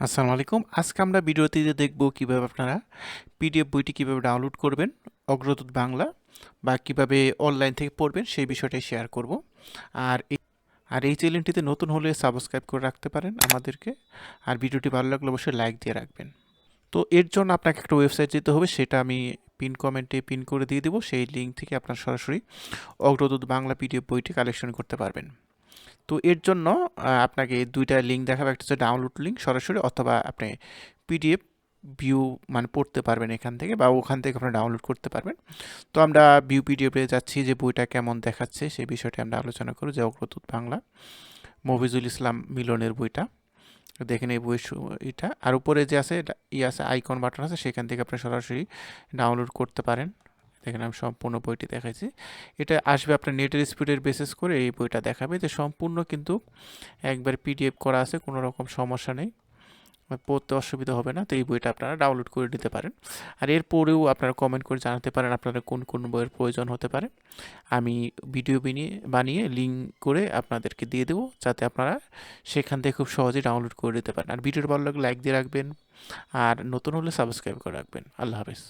আসসালামু আলাইকুম আজকে আমরা ভিডিওতে দেখব কীভাবে আপনারা পিডিএফ বইটি কীভাবে ডাউনলোড করবেন, অগ্রদূত বাংলা, বা কীভাবে অনলাইন থেকে পড়বেন, সেই বিষয়টাই শেয়ার করব। আর আর এই চ্যানেলটিতে নতুন হলে সাবস্ক্রাইব করে রাখতে পারেন আমাদেরকে। আর ভিডিওটি ভালো লাগলে অবশ্যই লাইক দিয়ে রাখবেন। তো এর জন্য আপনাকে একটা ওয়েবসাইট যেতে হবে, সেটা আমি পিন কমেন্টে পিন করে দিয়ে দেবো। সেই লিঙ্ক থেকে আপনার সরাসরি অগ্রদূত বাংলা পিডিএফ বইটি কালেকশন করতে পারবেন। তো এর জন্য আপনাকে দুইটা লিঙ্ক দেখাবে। একটা হচ্ছে ডাউনলোড লিঙ্ক সরাসরি অথবা আপনি পিডিএফ ভিউ মানে পড়তে পারবেন এখান থেকে বা ওখান থেকে আপনি ডাউনলোড করতে পারবেন। তো আমরা ভিউ পিডিএফে যাচ্ছি যে বইটা কেমন দেখাচ্ছে, সেই বিষয়টি আমরা আলোচনা করব। যে অগ্রদূত বাংলা, মফিজুল ইসলাম মিলনের বইটা। দেখেন এই বই এটা। আর উপরে যে আছে ই আছে আইকন বাটন আছে, সেখান থেকে আপনি সরাসরি ডাউনলোড করতে পারেন। দেখেন আমি সম্পূর্ণ বইটি দেখাইছি। এটা আসবে আপনার নেটের স্পিডের বেসিস করে এই বইটা দেখাবে যে সম্পূর্ণ কিন্তু একবার পিডিএফ করা আছে, কোনো রকম সমস্যা নেই। পড়তে অসুবিধা হবে না, তো এই বইটা আপনারা ডাউনলোড করে নিতে পারেন। আর এরপরেও আপনারা কমেন্ট করে জানাতে পারেন আপনারা কোন কোন বইয়ের প্রয়োজন হতে পারে। আমি ভিডিও বানিয়ে বানিয়ে লিঙ্ক করে আপনাদেরকে দিয়ে দেবো, যাতে আপনারা সেখান থেকে খুব সহজেই ডাউনলোড করে নিতে পারেন। আর ভিডিওটা ভালো লাগলে লাইক দিয়ে রাখবেন, আর নতুন হলে সাবস্ক্রাইব করে রাখবেন। আল্লাহ হাফেজ।